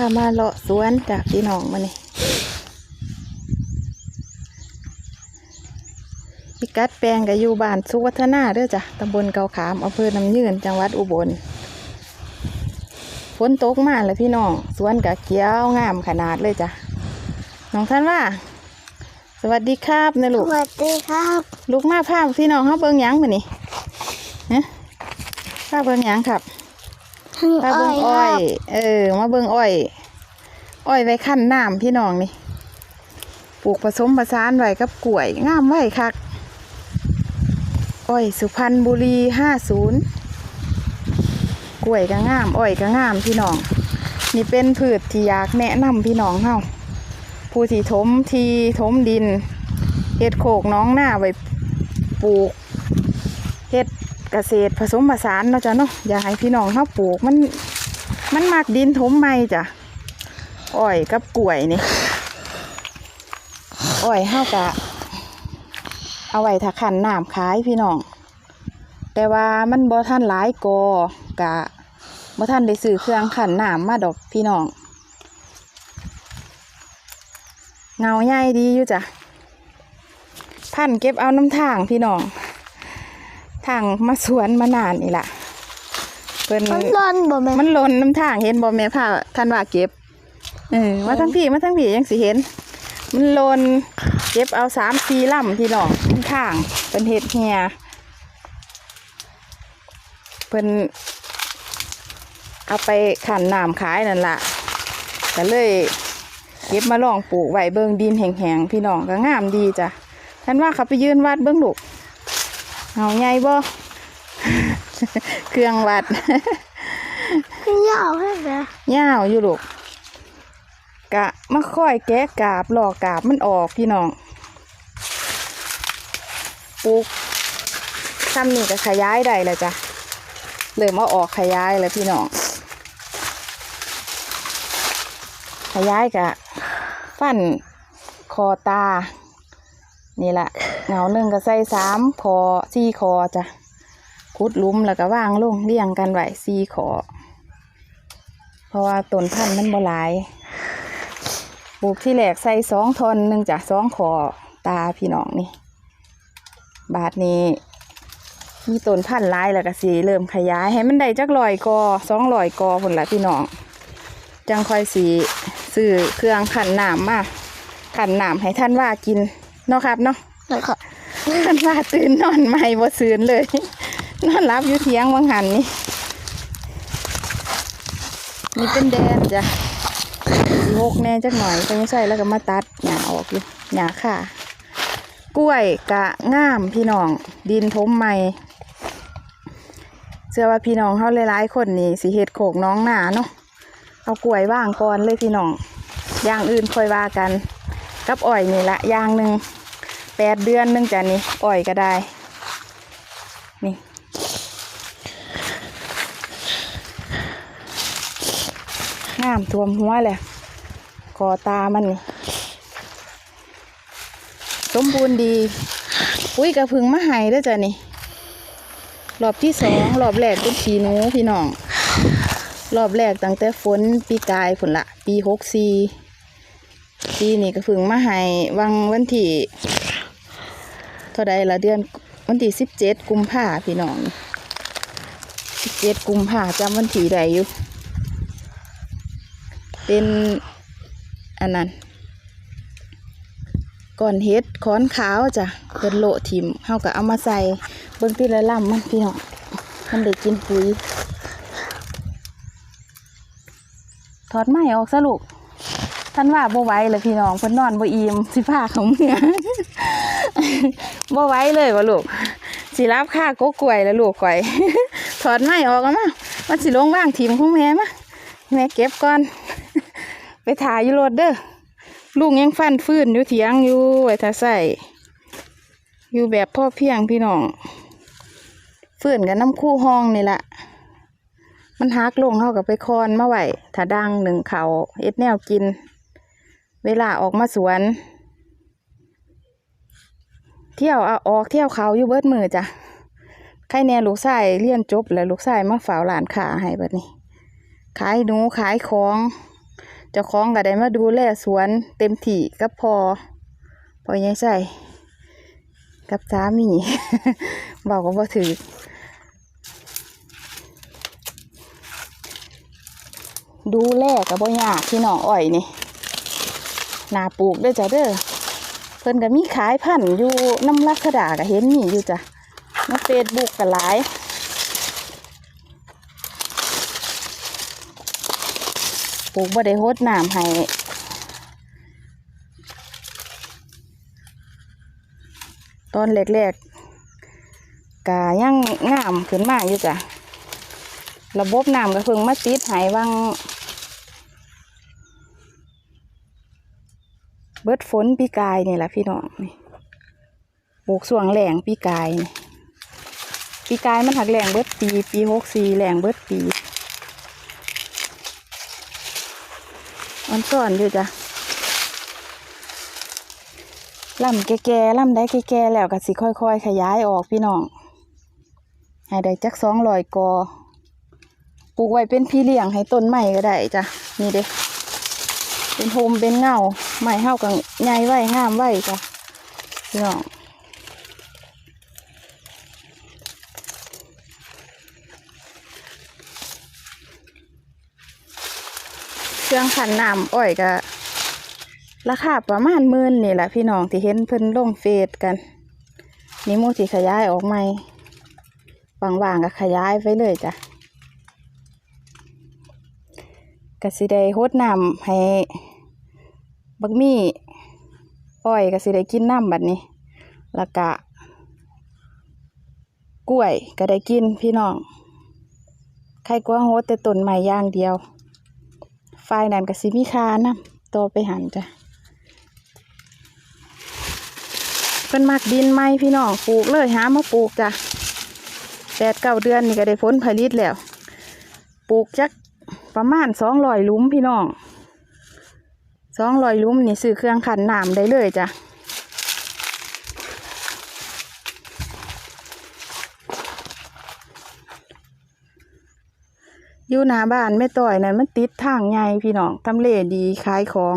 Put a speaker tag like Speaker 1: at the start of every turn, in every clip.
Speaker 1: ามาเลาะสวนจากพี่น้องมานี่พิกัดแปลงกับอยู่บ้านสุวัฒนาเด้อจ้ะตำบลเกาขามอำเภอน้ำยืนจังหวัดอุบลฝนตกมาแล้วพี่น้องสวนกับเขียวงามขนาดเลยจ้ะน้องท่านว่า สวัสดีครับนะลู
Speaker 2: ส
Speaker 1: ก
Speaker 2: วัสดีครับ
Speaker 1: ลูกมาพาพี่น้องเขาเบิ่งหยังมานี่ฮะพาเบิ่งหยังครับ
Speaker 2: ทั้ง
Speaker 1: พา
Speaker 2: อ้
Speaker 1: เบิ่
Speaker 2: องยค
Speaker 1: อ้อ
Speaker 2: รั
Speaker 1: ย
Speaker 2: บ
Speaker 1: เออ มาเบิ่งอ้อย อ้อยไว้ขั้นน้ำพี่น้องนี่ ปลูกผสมผสานไว้กับกล้วย งามไว้คัก อ้อยสุพรรณบุรีห้าศูนย์กล้วยก็งาม อ้อยก็งามพี่น้อง นี่เป็นพืชที่อยากแนะนำพี่น้องเฮาผู้ที่ถมทีถมดินเฮ็ดโขกน้องหน้าไว้ปลูกเฮ็ดเกษตรผสมผสานเนาะจ้ะเนาะอยากให้พี่น้องเฮาปลูกมันมันมักดินถมไม่จ้ะอ้อยกับกล้วยนี่อ้อยเฮากะเอาไว้ถ้าขันน้ำขายพี่น้อง แต่ว่ามันบ่ท่านหลายกอกะบ่ท่านได้ซื้อเครื่องขันน้ำมาดอกพี่น้องเงาใหญ่ดีอยู่จ้ะพันเก็บเอาน้ำทางพี่น้อง ทางมาสวนมานานนี่ล่ะเพิ่น
Speaker 2: มันร้อนบ่แม่
Speaker 1: มันหล่นน้ำทางเห็นบ่แม่ผ้าท่านว่าเก็บเออมาทั้งพี่มาทั้งพี่ยังสิเห็น มันหล่นเก็บเอาสามสี่ลำพี่น้องน้ำทางเป็นเห็ดเฮียเพิ่นเอาไปขันน้ำขายนั่นล่ะก็เลยเก็บมาลองปลูกไว้เบิ่งดินแห้งๆพี่น้องก็งามดีจ้ะท่านว่าเขาไปยืนวัดเบิ่งลูก เอาไงบ่ เครื่องวัด
Speaker 2: ยาวให้ไหม
Speaker 1: ยาวอยู่ลูกกะมาค่อยแกะกาบหลอกกาบมันออกพี่น้องปลูกทำนี่ก็ขยายได้แล้วจ้ะเริ่มเอาออกขยายแล้วพี่น้อง ขยายกะ ฟันคอตา นี่แหละเงาหนึ่งก็ใส่สามคอสี่คอจ้ะคุดลุมแล้วก็วางลงเรียงกันไว้สี่คอเพราะว่าต้นพันธุ์มันบ่หลายปลูกที่แหลกใส่สองทอนหนึ่งจากสองขอตาพี่น้องนี่ บาทนี้ มีต้นพันธุ์หลายแล้วก็สีเริ่มขยายให้มันได้จักลอยกอสองลอยกอผลละพี่น้องจังค่อยสีซื้อเครื่องขันน้ำมาขันน้ำให้ท่านว่ากิน เนาะครับเนาะ
Speaker 2: แล้วก็
Speaker 1: ท่านว่าตื่นนอนใหม่บ่ซืนเลย นอนรับอยู่เทียงวังหันนี่นี่เป็นแดนจ้ะสีหกแน่จักหน่อยก็ไม่ใช่แล้วก็มาตัดหญ้าออกอยู่หญ้าค่ะ กล้วยกะง่ามพี่น้อง ดินทมใหม่เชื่อว่าพี่น้องเขาหลายๆคนนี่สีเห็ดโขกน้องหนาเนาะเอากล้วยว่างก่อนเลยพี่น้อง อย่างอื่นค่อยว่ากัน กับอ้อยนี่ละอย่างหนึ่งแปดเดือนนึงจ้ะนี่อ้อยก็ได้ นี่น้ำท่วมหัวเลยกอตามันนี่สมบูรณ์ดี อุ้ยกระพึงมาใหายด้วยจ้ะนี่รอบที่สองรอบแรกเป็นขีหนูพี่น้อง รอบแรกตั้งแต่ฝนปีกายฝนละ ปีหกสี่ ปีนี้กระพึงมาใหายวังวันที่เท่าใดละเดือนวันที่สิบเจ็ดกุมภาพี่น้องสิบเจ็ดกุมภาจำวันที่ใดอยู่ เป็นอันนั้นก่อนเฮ็ดค้อนขาวจ้ะเป็นโลทิมเฮาก็เอามาใส่เบิ่งที่ละล่ำมันพี่น้องมันได้กินปุ๋ยถอดไม้ออกซะลูก ท่านว่าบ่ไหวเลยพี่น้องเพิ่นนอนบ่อิ่มสิพาเขาเมื่อบ่ไหวเลยวะลูกสิรับค่ากกกล้วยแล้วลูกข่อย ถอดไม้ออกมามันสิลงว่างทิมของแม่มาแม่เก็บก่อน ไปถ่ายอยู่รถเด้อลูกยังฟันฟื้นอยู่เถียงอยู่ไว้ถ้าใส่อยู่แบบพ่อเพียงพี่น้องฟื้นกับน้ำคู่ห้องนี่แหละมันหักลงเข้ากับไปคอนมาไหวถ้าดังหนึ่งเขาเอ็ดแนวกิน เวลาออกมาสวน เที่ยวเอาออกเที่ยวเขาอยู่เบิดมือจ้ะใครแน่ลูกชายเรียนจบแล้วลูกชายมาฝ่าวหลานขาให้แบบนี้ ขายหนูขายของจ้าของก็ได้มาดูแลสวนเต็มที่กับพอ พอยังใส่กับสามีบอกก็บ่ถือดูแลกับบ่ยากพี่น้องอ้อยนี่ นาปลูกด้อจ้ะเด้อเพิ่นก็มีขายพันธุ์อยู่น้ำลักขดาก็เห็นมี่อยู่จ้ะนเฟซบุ๊กก็หลายปลูกบ่ได้โฮดน้ำให้ตอนแรกๆกายังงามขึ้นมาอยู่จ้ะ ระบบน้ำก็เพิ่งมาติดหายวัง เบิดฝนปีกายนี่แหละพี่น้องนี่ปลูกสวงแหลงปีกายนี่ปีกายมันหักแหลงเบิดปี ปีหกสี่แหลงเบิดปีมันซ่อนอยู่จ้ะลำแก่ๆลำได้แก่ๆแล้วก็สิค่อยๆ ขยายออกพี่น้อง ให้ได้จักสองลอยกอ ปลูกไว้เป็นพี่เลี้ยงให้ต้นใหม่ก็ได้จ้ะ นี่เด้ เป็นโฮมเป็นเงาไม้เฮากับใหญ่ไว้งามไว้จ้ะพี่น้องเครื่องขันน้ำอ้อยก็ราคาประมาณหมื่นนี่แหละพี่น้องที่เห็นเพิ่นลงเฟซกัน นี่มูที่ขยายออกใหม่ว่างๆก็ขยายไปเลยจ้ะกสิได้โฮดนำให้ บักมี่อ้อยก็สิได้กินน้ำบัดนี้ แล้วก็กล้วยก็ได้กินพี่น้องใครกลัวโฮดแต่ต้นใหม่ย่างเดียวฝ่ายนั้นกสิมีคาน้ำต่อไปหันจ้ะเพิ่นมักดินไหมพี่น้องปลูกเลยหามาปลูกจ้ะแปดเก้าเดือนนี่ก็ได้ผลผลิตแล้ว ปลูกจักประมาณสองร้อยลุมพี่น้อง สองร้อยลุมนี่ซื้อเครื่องขันน้ำได้เลยจ้ะอยู่หน้าบ้านไม่ต่อยนั่นมันติดทางใหญ่พี่น้องทำเลดีขายของ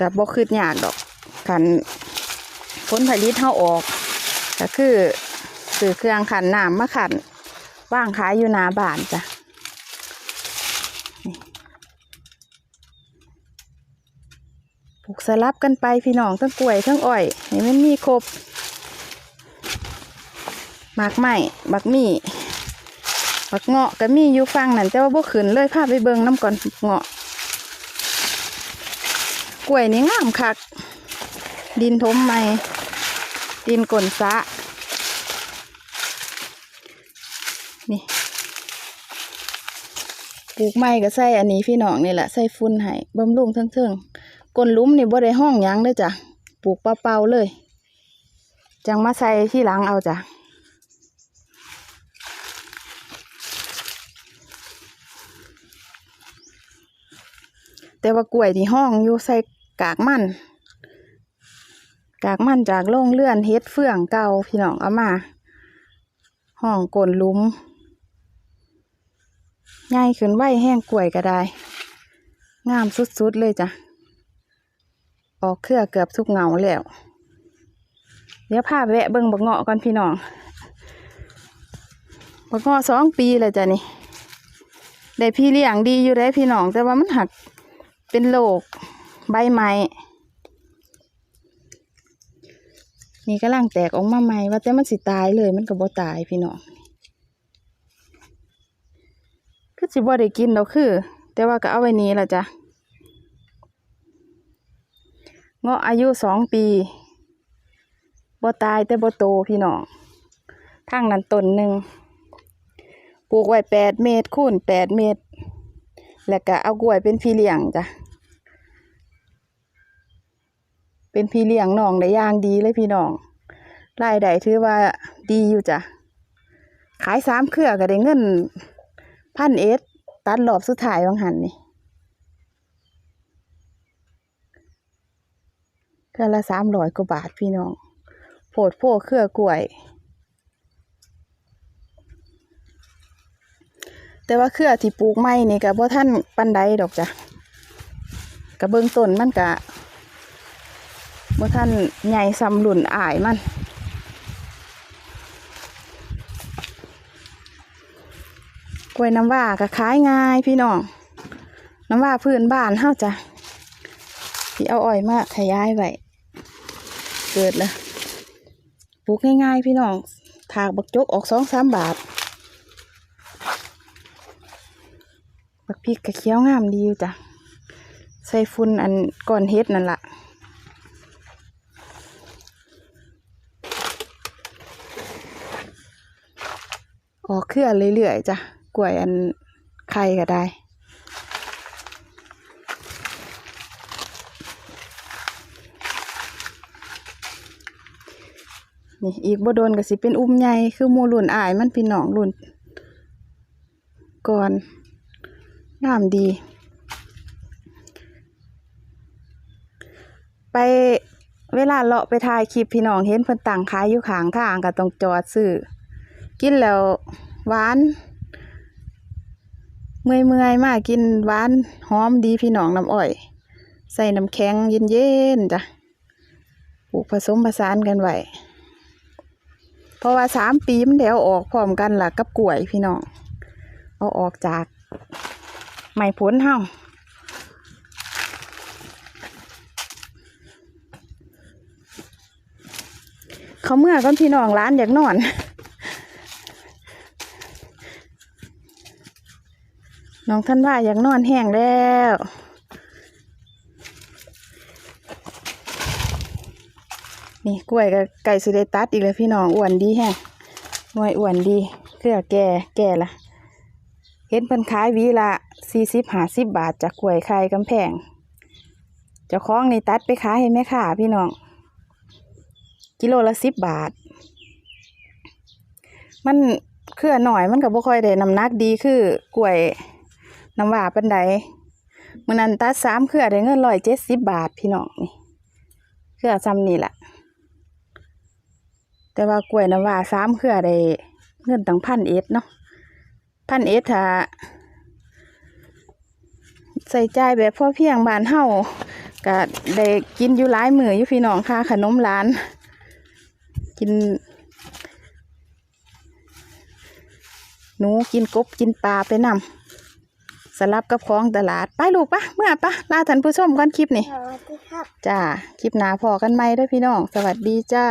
Speaker 1: กับบ่คืดยากดอกขันผลผลิตเท่าออกก็คือซื้อเครื่องขันน้ำมาขันว่างขายอยู่หน้าบ้านจ้ะ ปลูก สลับกันไปพี่น้องทั้งกล้วยทั้งอ้อยให้มันมีครบหมากไม้บักมี่บักเงาะก็มีอยู่ฟังนั่นแต่ว่าบ่ขึ้นเลยพาไปเบิ่งน้ำก่อนเงาะกล้วยนี่งามคัก ดินทมใหม่ดินกลนสะนี่ปลูกไม้ก็ใส่อันนี้พี่น้องนี่แหละใส่ฟุ้นให้บำรุงทั้งเทิงๆ ก้นลุมนี่บ่ได้ห้องหยังเด้อจ้ะปลูกเปล่าๆเลย จังมาใส่ที่หลังเอาจ้ะแต่ว่ากล้วยที่ห้องอยู่ใส่กากมัน กากมันจากโรงเลื่อนเฮ็ดเฟื่องเก่าพี่น้องเอามาห้องก้นลุมง่ายขึ้นไว้แห้งกล้วยก็ได้ งามสุดๆเลยจ้ะ ออกเครือเกือบทุกเงาแล้ว เดี๋ยวพาไปแวะเบิ่งบักเงาะก่อนพี่น้องบักเงาะสองปีเลยจ้ะนี่ได้พี่เลี้ยงดีอยู่ได้พี่น้อง แต่ว่ามันหักเป็นโรคใบไม้นี่กำลังแตกออกมาใหม่ว่าแต่มันสิตายเลยมันก็บ่ตายพี่น้องคือสิบ่ได้กินดอกคือ แต่ว่าก็เอาไว้นี้ละจ้ะ เงาะอายุสองปีบ่ตายแต่บ่โตพี่น้องทางนั้นต้นหนึ่งปลูกไว้แปดเมตรคูณแปดเมตร แล้วก็เอากล้วยเป็นพี่เลี้ยงจ้ะเป็นพี่เลี้ยงน้องได้ย่างดีเลยพี่น้องรายได้ถือว่าดีอยู่จ้ะขายสามเครือก็ได้เงินพันเอสตัดรอบสุดท้ายวังหันนี่ เครือละสามร้อยกว่าบาทพี่น้องโผดโพเครือกล้วย แต่ว่าเครือที่ปลูกใหม่นี่ก็บ่ท่านปันใดดอกจ้ะกระเบื้องต้นมันกะเมื่อท่านใหญ่ซ้ำรุ่นอายมันกล้วยน้ำว่าก็ขายง่ายพี่น้อง น้ำว่าพื้นบ้านเฮาจ้ะที่เอาอ้อยมาขยายไว้ เกิดแล้วปลูกง่ายๆพี่น้องถากบักจกออกสองสามบาทบักพริกกระเคี้ยวงามดีอยู่จ้ะใส่ฝุ่นอันก่อนเฮ็ดนั่นละออกเครือเรื่อยๆจ้ะกล้วยอันไข่ก็ได้ นี่อีกบ่โดนก็สิเป็นอุ้มใหญ่คือมูรุ่นอายมันพี่น้องรุ่นก่อนงามดี ไปเวลาเลาะไปถ่ายคลิปพี่น้องเห็นเพิ่นตั้งขายอยู่ข้างทางก็ต้องจอดซื้อกินแล้วหวานเมื่อยเมื่อยๆมากกินหวานหอมดีพี่น้องน้ำอ้อย ใส่น้ำแข็งเย็นๆจ้ะปลูกผสมผสานกันไว้ เพราะว่าสามปีมันเดี๋ยวออกพร้อมกันล่ะกับกล้วยพี่น้องเอาออกจากไม้ผลเฮาเขาเมื่อก่อนพี่น้องร้านอยากนอน น้องท่านว่าอยากนอนแห้งแล้ว นี่กล้วยกับไก่สุเดตัดอีกเลยพี่น้องอ้วนดีแฮงหน่วยอ้วนดีเครือแก่แก่ละเห็นเพิ่นขายวีละสี่สิบห้าสิบบาทจากกล้วยไข่กำแพงเจ้าของนี่ตัดไปขายให้แม่ค้าพี่น้องกิโลละสิบบาท มันเครือหน่อยมันก็บ่ค่อยได้น้ำหนักดีคือกล้วยน้ำว่าปันใดมื่อนั้นตัดสามเครือได้เงินร้อยเจ็ดสิบบาทพี่น้องนี่เครือซ้ำนี่แหละ แต่ว่ากล้วยน้ำว่าสามเครือได้เงินตั้งพันเอ็ดเนาะพันเอ็ดถ้าใส่ใจายแบบพ่อเพียงบ้านเฮาก็ได้กินอยู่หลายมืออยู่พี่น้องค่ะขนมร้าน กินหนูกินกบกินปลาไปนำสลับกับของตลาด ไปลูกปะเมื่อปะลาท่านผู้ชมก่อนคลิปนี่
Speaker 2: สวัสดีครับ
Speaker 1: จ้าคลิปหนาพอกันไหมเด้วยพี่น้อง สวัสดีจ้า